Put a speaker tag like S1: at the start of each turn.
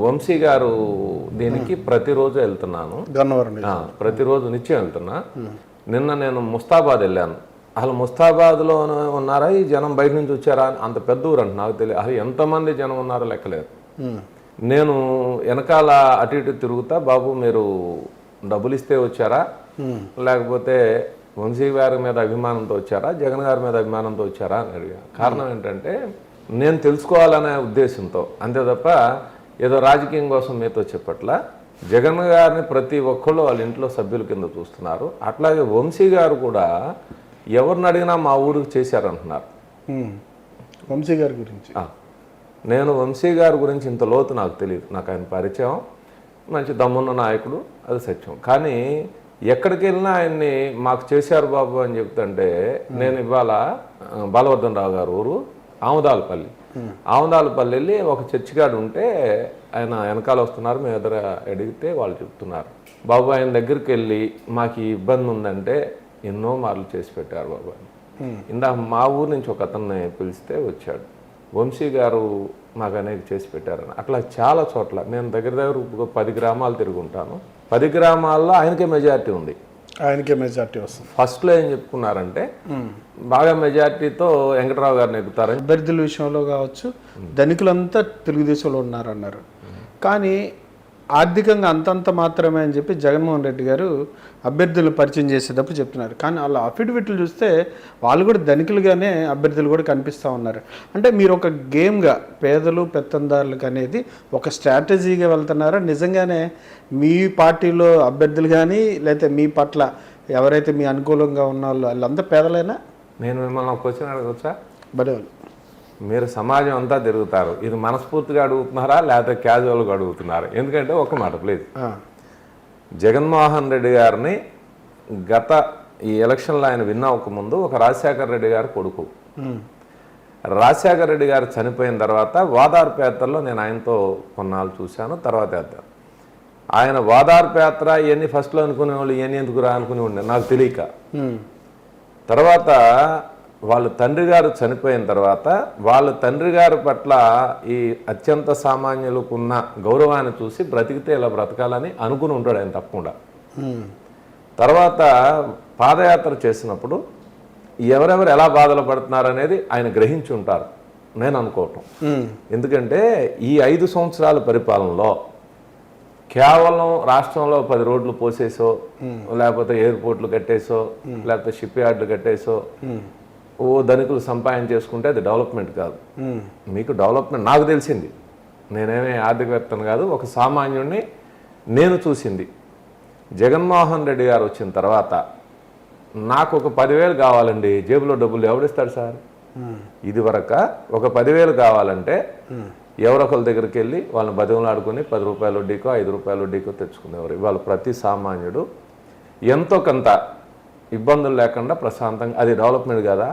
S1: వంశీ గారు దీనికి ప్రతిరోజు వెళ్తున్నాను. ప్రతిరోజు నిత్యం వెళ్తున్నా. నిన్న నేను ముస్తాబాద్ వెళ్ళాను. అసలు ముస్తాబాద్లో ఉన్నారా? ఈ జనం బయట నుంచి వచ్చారా? అని అంత పెద్ద ఊరు అంటే నాకు తెలియదు. అసలు ఎంతమంది జనం ఉన్నారో లెక్కలేదు. నేను వెనకాల అటు ఇటు తిరుగుతా. బాబు మీరు డబ్బులు ఇస్తే వచ్చారా? లేకపోతే వంశీ గారి మీద అభిమానంతో వచ్చారా? జగన్ గారి మీద అభిమానంతో వచ్చారా? అని అడిగా. కారణం ఏంటంటే నేను తెలుసుకోవాలనే ఉద్దేశంతో. అంతే తప్ప ఏదో రాజకీయం కోసం మీతో చెప్పట్లా జగన్ గారిని ప్రతి ఒక్కళ్ళు వాళ్ళ ఇంట్లో సభ్యుల కింద చూస్తున్నారు. అట్లాగే వంశీ గారు కూడా ఎవరిని అడిగినా మా ఊరికి చేశారంటున్నారు.
S2: వంశీ గారి గురించి.
S1: నేను వంశీ గారి గురించి ఇంత లోతు నాకు తెలియదు. నాకు ఆయన పరిచయం మంచి దమ్మున్న నాయకుడు అది సత్యం. కానీ ఎక్కడికి వెళ్ళినా ఆయన్ని మాకు చేశారు బాబు అని చెప్తుంటే నేను ఇవాళ బాలవర్ధన్ రావు గారు ఊరు ఆముదాలపల్లి. ఆముదాలపల్లి వెళ్ళి ఒక చర్చిగాడు ఉంటే ఆయన వెనకాల వస్తున్నారు మేము ఎదుర అడిగితే వాళ్ళు చెప్తున్నారు. బాబు ఆయన దగ్గరికి వెళ్ళి మాకు ఈ ఇబ్బంది ఉందంటే ఎన్నో మార్లు చేసి పెట్టారు బాబు అని ఇందాక మా ఊరు నుంచి ఒక అతన్ని పిలిస్తే వచ్చాడు. వంశీ గారు మాకు అనేక చేసి పెట్టారని. అట్లా చాలా చోట్ల నేను దగ్గర దగ్గర పది గ్రామాలు తిరుగుంటాను. పది గ్రామాల్లో ఆయనకే మెజారిటీ ఉంది.
S2: ఆయనకే మెజార్టీ వస్తుంది.
S1: ఫస్ట్లో ఏం చెప్పుకున్నారంటే బాగా మెజారిటీతో వెంకటరావు గారిని ఎక్కుతారని
S2: అభ్యర్థుల విషయంలో కావచ్చు ధనికులంతా తెలుగుదేశంలో ఉన్నారన్నారు. కానీ ఆర్థికంగా అంతంత మాత్రమే అని చెప్పి జగన్మోహన్ రెడ్డి గారు అభ్యర్థులను పరిచయం చేసేటప్పుడు చెప్తున్నారు. కానీ వాళ్ళ అఫిడవిట్లు చూస్తే వాళ్ళు కూడా ధనికులుగానే అభ్యర్థులు కూడా కనిపిస్తూ ఉన్నారు. అంటే మీరు ఒక గేమ్గా పేదలు పెత్తందారులకు అనేది ఒక స్ట్రాటజీగా వెళ్తున్నారా? నిజంగానే మీ పార్టీలో అభ్యర్థులు కానీ లేకపోతే మీ పట్ల ఎవరైతే మీ అనుకూలంగా ఉన్న వాళ్ళు వాళ్ళంతా పేదలైనా?
S1: నేను మిమ్మల్ని ఒక క్వశ్చన్ అడగచ్చా
S2: బడేవాళ్ళు
S1: మీరు సమాజం అంతా తిరుగుతారు. ఇది మనస్ఫూర్తిగా అడుగుతున్నారా? లేకపోతే క్యాజువల్గా అడుగుతున్నారా? ఎందుకంటే ఒక మాట ప్లీజ్. జగన్మోహన్ రెడ్డి గారిని గత ఈ ఎలక్షన్లో ఆయన విన్ అవ్వకముందు ఒక రాజశేఖర రెడ్డి గారు కొడుకు. రాజశేఖర రెడ్డి గారు చనిపోయిన తర్వాత వాదార్పు యాత్రలో నేను ఆయనతో కొన్నాళ్ళు చూశాను తర్వాత యాత్ర ఆయన వాదార్పు యాత్ర ఇవన్నీ ఫస్ట్లో అనుకునే వాళ్ళు ఇవన్నీ ఎందుకు రా అనుకుని ఉండే నాకు తెలియక. తర్వాత వాళ్ళ తండ్రి గారు చనిపోయిన తర్వాత వాళ్ళ తండ్రి గారి పట్ల ఈ అత్యంత సామాన్యులకు ఉన్న గౌరవాన్ని చూసి బ్రతికితే ఇలా బ్రతకాలని అనుకుని ఉంటాడు ఆయన తప్పకుండా. తర్వాత పాదయాత్ర చేసినప్పుడు ఎవరెవరు ఎలా బాధలు పడుతున్నారు అనేది ఆయన గ్రహించి ఉంటారు. నేను అనుకోవటం. ఎందుకంటే ఈ ఐదు సంవత్సరాల పరిపాలనలో కేవలం రాష్ట్రంలో పది రోడ్లు పోసేసో లేకపోతే ఎయిర్పోర్ట్లు కట్టేసో లేకపోతే షిప్ యార్డ్లు కట్టేసో ఓ ధనికులు సంపాదన చేసుకుంటే అది డెవలప్మెంట్ కాదు. మీకు డెవలప్మెంట్ నాకు తెలిసింది. నేనేమే ఆర్థికవేత్తను కాదు ఒక సామాన్యుడిని నేను చూసింది. జగన్మోహన్ రెడ్డి గారు వచ్చిన తర్వాత నాకు ఒక పదివేలు కావాలండి జేబులో డబ్బులు ఎవడిస్తాడు సార్? ఇది వరక ఒక పదివేలు కావాలంటే ఎవరొకరి దగ్గరికి వెళ్ళి వాళ్ళని బతిమలాడుకుని పది రూపాయల వడ్డీకో ఐదు రూపాయల వడ్డీకో తెచ్చుకునేవారు. ఇవాళ ప్రతి సామాన్యుడు ఎంతో కొంత ఇబ్బందులు లేకుండా ప్రశాంతంగా అది డెవలప్మెంట్ కదా?